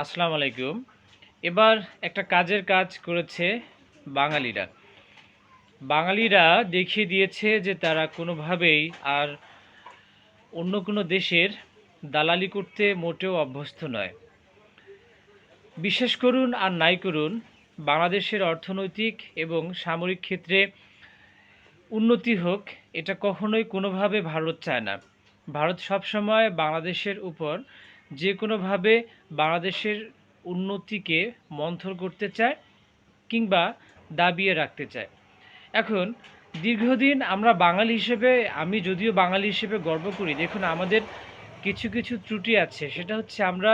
আসসালামু আলাইকুম। এবার একটা কাজের কাজ করেছে বাঙালিরা। বাঙালিরা দেখিয়ে দিয়েছে যে তারা কোনোভাবেই আর অন্য কোনো দেশের দালালি করতে মোটেও অভ্যস্ত নয়। বিশেষ করুন আর নাই করুন, বাংলাদেশের অর্থনৈতিক এবং সামরিক ক্ষেত্রে উন্নতি হোক, এটা কখনোই কোনোভাবে ভারত চায় না। ভারত সবসময় বাংলাদেশের উপর যে কোনোভাবে বাংলাদেশের উন্নতিকে মন্থর করতে চায় কিংবা দাবিয়ে রাখতে চায়। এখন, দীর্ঘদিন আমরা বাঙালি হিসেবে, আমি যদিও বাঙালি হিসেবে গর্ব করি, দেখুন আমাদের কিছু কিছু ত্রুটি আছে, সেটা হচ্ছে আমরা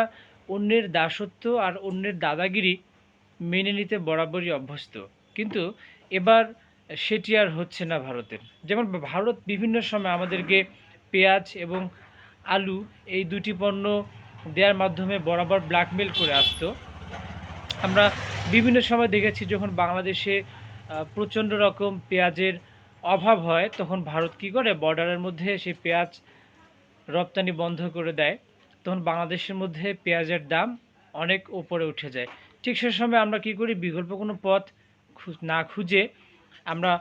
অন্যের দাসত্ব আর অন্যের দাদাগিরি মেনে নিতে বরাবরই অভ্যস্ত। কিন্তু এবার সেটি আর হচ্ছে না ভারতের। যেমন ভারত বিভিন্ন সময় আমাদেরকে পেঁয়াজ এবং আলু, এই দুটি পণ্য দেওয়ার মাধ্যমে বরাবর ব্ল্যাকমেল করে আসতো। আমরা বিভিন্ন সময় দেখেছি যখন বাংলাদেশে প্রচণ্ড রকম পেঁয়াজের অভাব হয়, তখন ভারত কী করে? বর্ডারের মধ্যে সেই পেঁয়াজ রপ্তানি বন্ধ করে দেয়। তখন বাংলাদেশের মধ্যে পেঁয়াজের দাম অনেক ওপরে উঠে যায়। ঠিক সে সময় আমরা কি করি? বিকল্প কোনো পথ না খুঁজে আমরা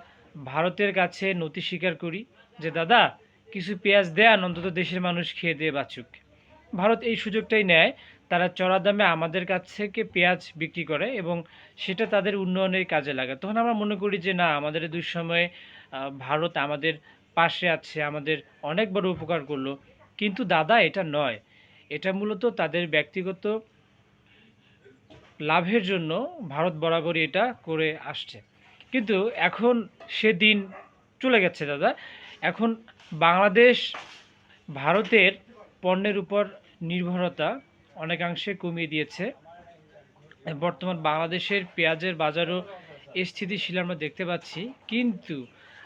ভারতের কাছে নথি স্বীকার করি যে, দাদা, কিছু পেঁয়াজ দেন, অন্তত দেশের মানুষ খেয়ে দিয়ে বাঁচুক। ভারত এই সুযোগটাই নেয়, তারা চড়া দামে আমাদের কাছ থেকে পেঁয়াজ বিক্রি করে এবং সেটা তাদের উন্নয়নের কাজে লাগায় তখন আমরা মনে করি যে, না, আমাদের দুঃসময়ে ভারত আমাদের পাশে আছে, আমাদের অনেক বড় উপকার করল। কিন্তু দাদা, এটা নয়। এটা মূলত তাদের ব্যক্তিগত লাভের জন্য ভারত বরাবরই এটা করে আসছে। কিন্তু এখন সে দিন চলে গেছে, দাদা। এখন বাংলাদেশ ভারতের পণ্যের উপর নির্ভরতা অনেকাংশে কমিয়ে দিয়েছে। বর্তমান বাংলাদেশের পেঁয়াজের বাজারও স্থিতিশীল আমরা দেখতে পাচ্ছি। কিন্তু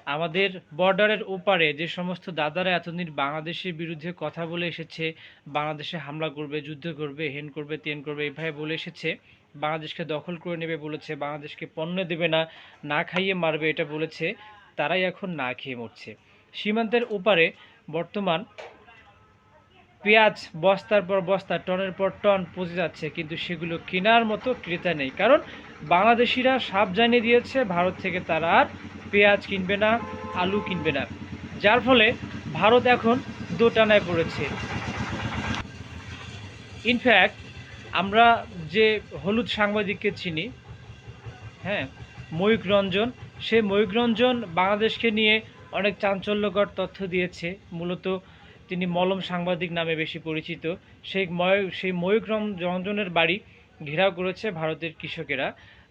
আমাদের বর্ডারের ওপারে যে সমস্ত দাদারা এতদিন বাংলাদেশের বিরুদ্ধে কথা বলে এসেছে, বাংলাদেশে হামলা করবে, যুদ্ধ করবে, হেন করবে, তেন করবে, এভাবে বলে এসেছে, বাংলাদেশকে দখল করে নেবে বলেছে, বাংলাদেশকে পণ্য দেবে না না খাইয়ে মারবে এটা বলেছে, তারাই এখন না খেয়ে মরছে। সীমান্তের ওপারে বর্তমান পেঁয়াজ বস্তার পর বস্তা, টনের পর টন পচে যাচ্ছে, কিন্তু সেগুলো কেনার মতো ক্রেতা নেই। কারণ বাংলাদেশিরা সাপ জানিয়ে দিয়েছে, ভারত থেকে তারা আর পেঁয়াজ কিনবে না, আলু কিনবে না। যার ফলে ভারত এখন দোটানায় পড়েছে। ইনফ্যাক্ট আমরা যে হলুদ সাংবাদিককে চিনি হ্যাঁ ময়ূক রঞ্জন সেই ময়ূক রঞ্জন বাংলাদেশকে নিয়ে অনেক চাঞ্চল্যকর তথ্য দিয়েছে। মূলত তিনি মলম সাংবাদিক নামে বেশি পরিচিত। সেই ময় সেই ময়ূক রঞ্জনের বাড়ি ঘেরাও করেছে ভারতের কৃষকেরা।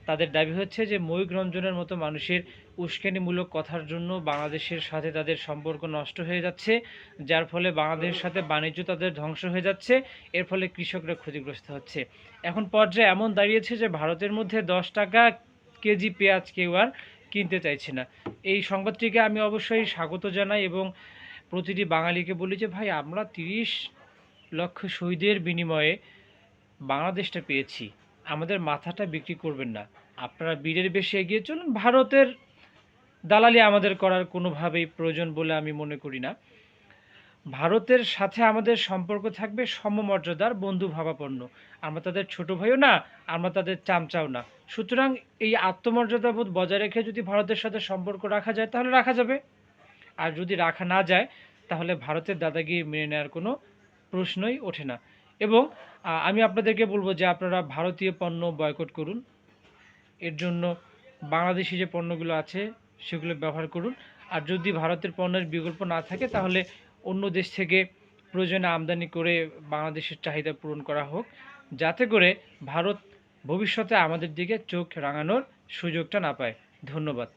তাদের দাবি হচ্ছে যে ময়ূক রঞ্জনের মতো মানুষের উস্কানিমূলক কথার জন্য বাংলাদেশের সাথে তাদের সম্পর্ক নষ্ট হয়ে যাচ্ছে, যার ফলে বাংলাদেশের সাথে বাণিজ্য তাদের ধ্বংস হয়ে যাচ্ছে, এর ফলে কৃষকরা ক্ষতিগ্রস্ত হচ্ছে। এখন পর্যায়ে এমন দাঁড়িয়েছে যে, ভারতের মধ্যে দশ টাকা কেজি পেঁয়াজ কেউ আর কিনতে চাইছে না। এই সংবাদটিকে আমি অবশ্যই স্বাগত জানাই এবং প্রতিটি বাঙালিকে বলি যে, ভাই, আমরা তিরিশ লক্ষ শহীদের বিনিময়ে বাংলাদেশটা পেয়েছি। আমাদের মাথাটা বিক্রি করবেন না। আপনারা বীরের বেশি এগিয়ে চলুন। ভারতের দালালি আমাদের করার কোনোভাবেই প্রয়োজন বলে আমি মনে করি না। ভারতের সাথে আমাদের সম্পর্ক থাকবে সমমর্যাদার বন্ধু ভাবাপন্ন আমরা তাদের ছোট ভাইও না, আমরা তাদের চামচাও না। সুতরাং এই আত্মমর্যাদাবোধ বজায় রেখে যদি ভারতের সাথে সম্পর্ক রাখা যায়, তাহলে রাখা যাবে। আর যদি রাখা না যায়, তাহলে ভারতের দাদাগিরি মেনে নেওয়ার কোনো প্রশ্নই ওঠে না। এবং আমি আপনাদেরকে বলব যে আপনারা ভারতীয় পণ্য বয়কট করুন। এর জন্য বাংলাদেশি যে পণ্যগুলো আছে, সেগুলো ব্যবহার করুন। আর যদি ভারতের পণ্যের বিকল্প না থাকে, তাহলে অন্য দেশ থেকে প্রয়োজনে আমদানি করে বাংলাদেশের চাহিদা পূরণ করা হোক। যাতে করে ভারত ভবিষ্যতে আমাদের দিকে চোখ রাঙানোর সুযোগটা না পায়। ধন্যবাদ।